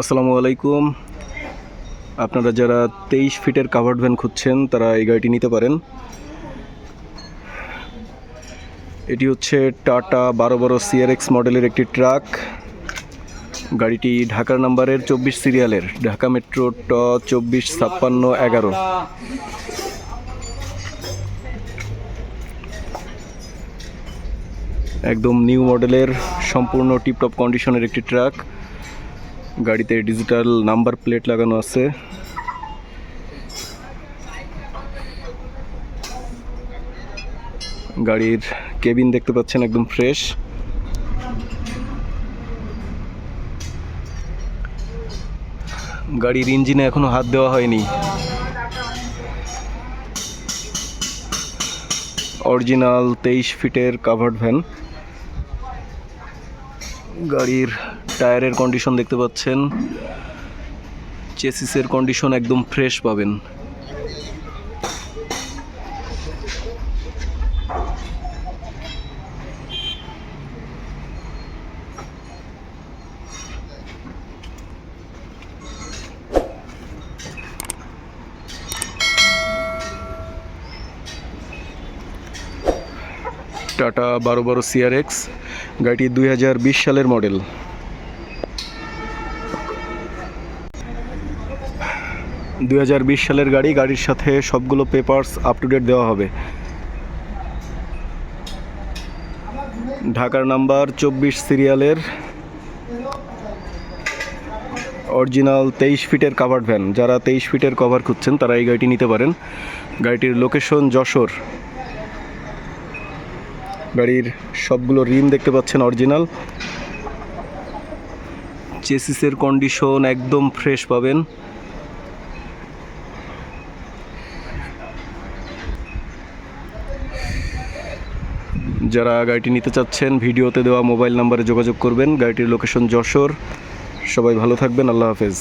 আসসালামু আলাইকুম। আপনারা যারা তেইশ ফিটের কাভার্ড ভ্যান খুঁজছেন, তারা এই গাড়িটি নিতে পারেন। এটি হচ্ছে টাটা বারো বারো সিআরএক্স মডেলের একটি ট্রাক গাড়িটি ঢাকার নাম্বারের চব্বিশ সিরিয়ালের ঢাকা মেট্রো ট চব্বিশ ছাপ্পান্ন এগারো। একদম নিউ মডেলের সম্পূর্ণ টিপটপ কন্ডিশনের একটি ট্রাক গাড়িতে ডিজিটাল নাম্বার প্লেট লাগানো আছে। গাড়ির কেবিন দেখতে পাচ্ছেন একদম ফ্রেশ গাড়ির ইঞ্জিনে এখনও হাত দেওয়া হয়নি। অরিজিনাল তেইশ ফিটের কাভার্ড ভ্যান গাড়ির টায়ারের কন্ডিশন দেখতে পাচ্ছেন। চেসিসের কন্ডিশন একদম ফ্রেশ পাবেন। টাটা বারো বারো সিআরএক্স গাড়িটি দুই হাজার বিশ সালের মডেল দুই হাজার বিশ সালের গাড়ি, গাড়ির সাথে সবগুলো পেপারস আপ টু ডেট দেওয়া হবে। ঢাকার নাম্বার চব্বিশ সিরিয়ালের অরিজিনাল তেইশ ফিটের কাভার্ড ভ্যান যারা তেইশ ফিটের কভার খুঁজছেন, তারা এই গাড়িটি নিতে পারেন। গাড়িটির লোকেশন যশোর। গাড়ির সবগুলো রিম দেখতে পাচ্ছেন অরিজিনাল চেসিসের কন্ডিশন একদম ফ্রেশ পাবেন। যারা গাড়িটি নিতে চাচ্ছেন, ভিডিওতে দেওয়া মোবাইল নাম্বারে যোগাযোগ করবেন। গাড়িটির লোকেশন যশোর। সবাই ভালো থাকবেন। আল্লাহ হাফেজ।